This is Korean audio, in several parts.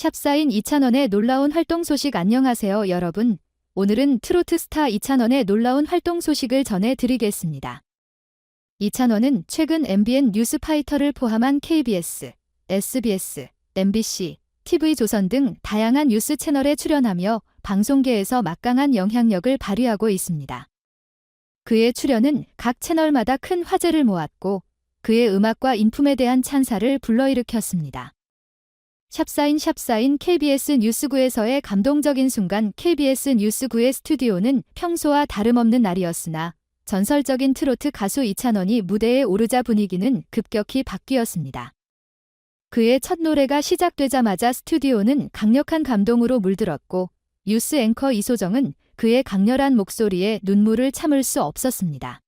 샵사인 이찬원의 놀라운 활동 소식 안녕하세요 여러분. 오늘은 트로트 스타 이찬원의 놀라운 활동 소식을 전해드리겠습니다. 이찬원은 최근 MBN 뉴스파이터를 포함한 KBS, SBS, MBC, TV조선 등 다양한 뉴스 채널에 출연하며 방송계에서 막강한 영향력을 발휘하고 있습니다. 그의 출연은 각 채널마다 큰 화제를 모았고 그의 음악과 인품에 대한 찬사를 불러일으켰습니다. 샵사인 샵사인 KBS 뉴스9에서의 감동적인 순간 KBS 뉴스9의 스튜디오는 평소와 다름없는 날이었으나 전설적인 트로트 가수 이찬원이 무대에 오르자 분위기는 급격히 바뀌었습니다. 그의 첫 노래가 시작되자마자 스튜디오는 강력한 감동으로 물들었고 뉴스 앵커 이소정은 그의 강렬한 목소리에 눈물을 참을 수 없었습니다.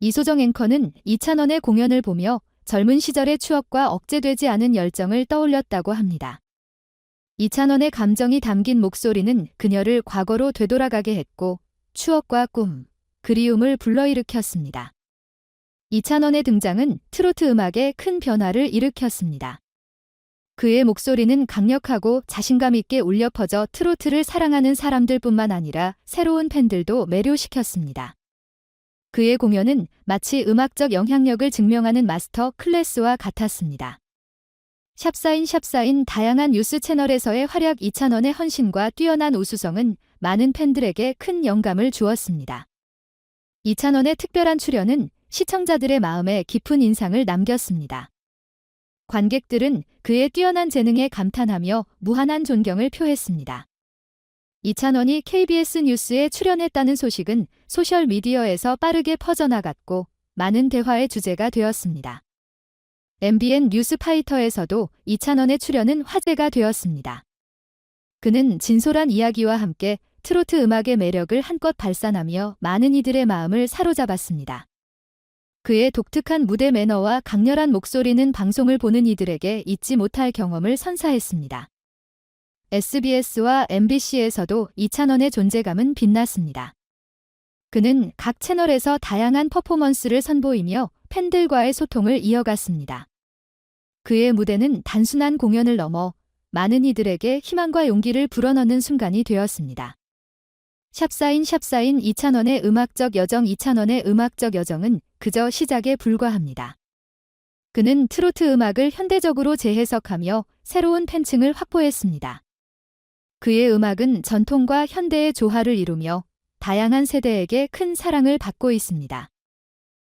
이소정 앵커는 이찬원의 공연을 보며 젊은 시절의 추억과 억제되지 않은 열정을 떠올렸다고 합니다. 이찬원의 감정이 담긴 목소리는 그녀를 과거로 되돌아가게 했고 추억과 꿈, 그리움을 불러일으켰습니다. 이찬원의 등장은 트로트 음악에 큰 변화를 일으켰습니다. 그의 목소리는 강력하고 자신감 있게 울려 퍼져 트로트를 사랑하는 사람들뿐만 아니라 새로운 팬들도 매료시켰습니다. 그의 공연은 마치 음악적 영향력을 증명하는 마스터 클래스와 같았습니다. 샵사인 샵사인 다양한 뉴스 채널에서의 활약 이찬원의 헌신과 뛰어난 우수성은 많은 팬들에게 큰 영감을 주었습니다. 이찬원의 특별한 출연은 시청자들의 마음에 깊은 인상을 남겼습니다. 관객들은 그의 뛰어난 재능에 감탄하며 무한한 존경을 표했습니다. 이찬원이 KBS 뉴스에 출연했다는 소식은 소셜미디어에서 빠르게 퍼져나갔고 많은 대화의 주제가 되었습니다. MBN 뉴스파이터에서도 이찬원의 출연은 화제가 되었습니다. 그는 진솔한 이야기와 함께 트로트 음악의 매력을 한껏 발산하며 많은 이들의 마음을 사로잡았습니다. 그의 독특한 무대 매너와 강렬한 목소리는 방송을 보는 이들에게 잊지 못할 경험을 선사했습니다. SBS와 MBC에서도 이찬원의 존재감은 빛났습니다. 그는 각 채널에서 다양한 퍼포먼스를 선보이며 팬들과의 소통을 이어갔습니다. 그의 무대는 단순한 공연을 넘어 많은 이들에게 희망과 용기를 불어넣는 순간이 되었습니다. 샵사인 샵사인 이찬원의 음악적 여정 이찬원의 음악적 여정은 그저 시작에 불과합니다. 그는 트로트 음악을 현대적으로 재해석하며 새로운 팬층을 확보했습니다. 그의 음악은 전통과 현대의 조화를 이루며 다양한 세대에게 큰 사랑을 받고 있습니다.